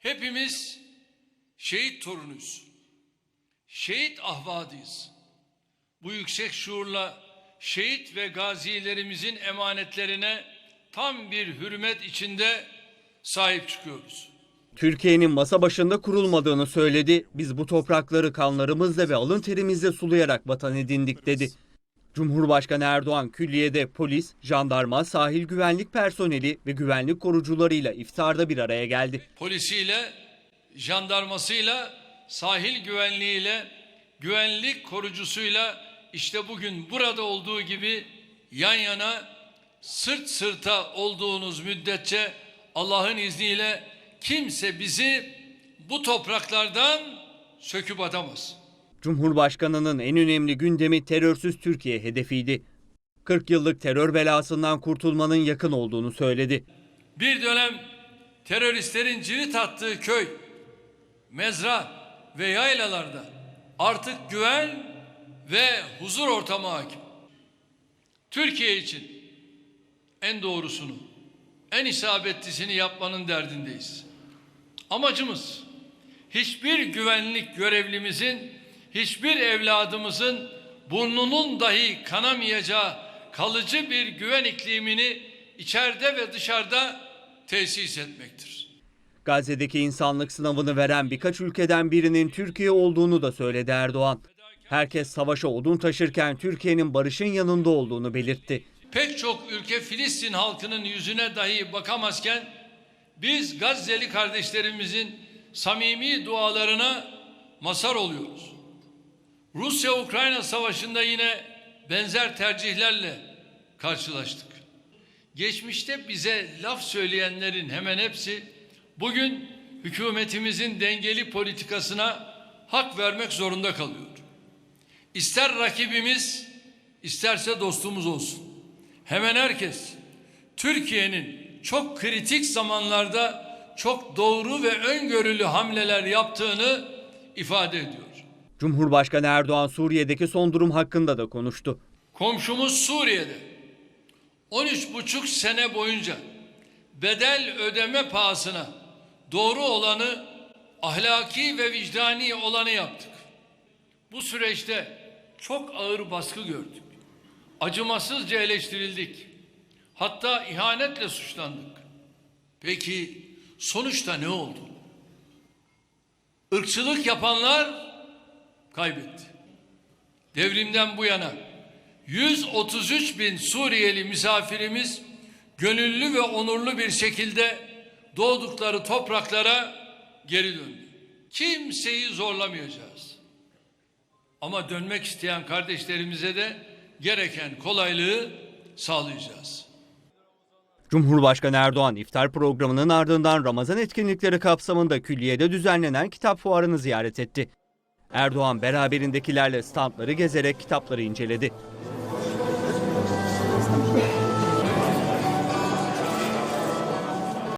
Hepimiz şehit torunuyuz. Şehit ahvadıyız. Bu yüksek şuurla şehit ve gazilerimizin emanetlerine tam bir hürmet içinde sahip çıkıyoruz. Türkiye'nin masa başında kurulmadığını söyledi. Biz bu toprakları kanlarımızla ve alın terimizle sulayarak vatan edindik dedi. Cumhurbaşkanı Erdoğan külliyede polis, jandarma, sahil güvenlik personeli ve güvenlik korucularıyla iftarda bir araya geldi. Polisiyle, jandarmasıyla, sahil güvenliğiyle, güvenlik korucusuyla işte bugün burada olduğu gibi yan yana sırt sırta olduğunuz müddetçe Allah'ın izniyle kimse bizi bu topraklardan söküp atamaz. Cumhurbaşkanının en önemli gündemi terörsüz Türkiye hedefiydi. 40 yıllık terör belasından kurtulmanın yakın olduğunu söyledi. Bir dönem teröristlerin cirit attığı köy, mezra ve yaylalarda artık güven ve huzur ortamı hakim. Türkiye için en doğrusunu, en isabetlisini yapmanın derdindeyiz. Amacımız hiçbir güvenlik görevlimizin, hiçbir evladımızın burnunun dahi kanamayacağı kalıcı bir güven iklimini içeride ve dışarıda tesis etmektir. Gazze'deki insanlık sınavını veren birkaç ülkeden birinin Türkiye olduğunu da söyledi Erdoğan. Herkes savaşa odun taşırken Türkiye'nin barışın yanında olduğunu belirtti. Pek çok ülke Filistin halkının yüzüne dahi bakamazken biz Gazze'li kardeşlerimizin samimi dualarına mazhar oluyoruz. Rusya-Ukrayna savaşında yine benzer tercihlerle karşılaştık. Geçmişte bize laf söyleyenlerin hemen hepsi bugün hükümetimizin dengeli politikasına hak vermek zorunda kalıyor. İster rakibimiz, isterse dostumuz olsun. Hemen herkes Türkiye'nin çok kritik zamanlarda çok doğru ve öngörülü hamleler yaptığını ifade ediyor. Cumhurbaşkanı Erdoğan Suriye'deki son durum hakkında da konuştu. Komşumuz Suriye'de 13,5 sene boyunca bedel ödeme pahasına doğru olanı, ahlaki ve vicdani olanı yaptık. Bu süreçte çok ağır baskı gördük. Acımasızca eleştirildik. Hatta ihanetle suçlandık. Peki sonuçta ne oldu? Irkçılık yapanlar kaybetti. Devrimden bu yana 133 bin Suriyeli misafirimiz gönüllü ve onurlu bir şekilde doğdukları topraklara geri döndü. Kimseyi zorlamayacağız. Ama dönmek isteyen kardeşlerimize de gereken kolaylığı sağlayacağız. Cumhurbaşkanı Erdoğan iftar programının ardından Ramazan etkinlikleri kapsamında külliyede düzenlenen kitap fuarını ziyaret etti. Erdoğan beraberindekilerle standları gezerek kitapları inceledi.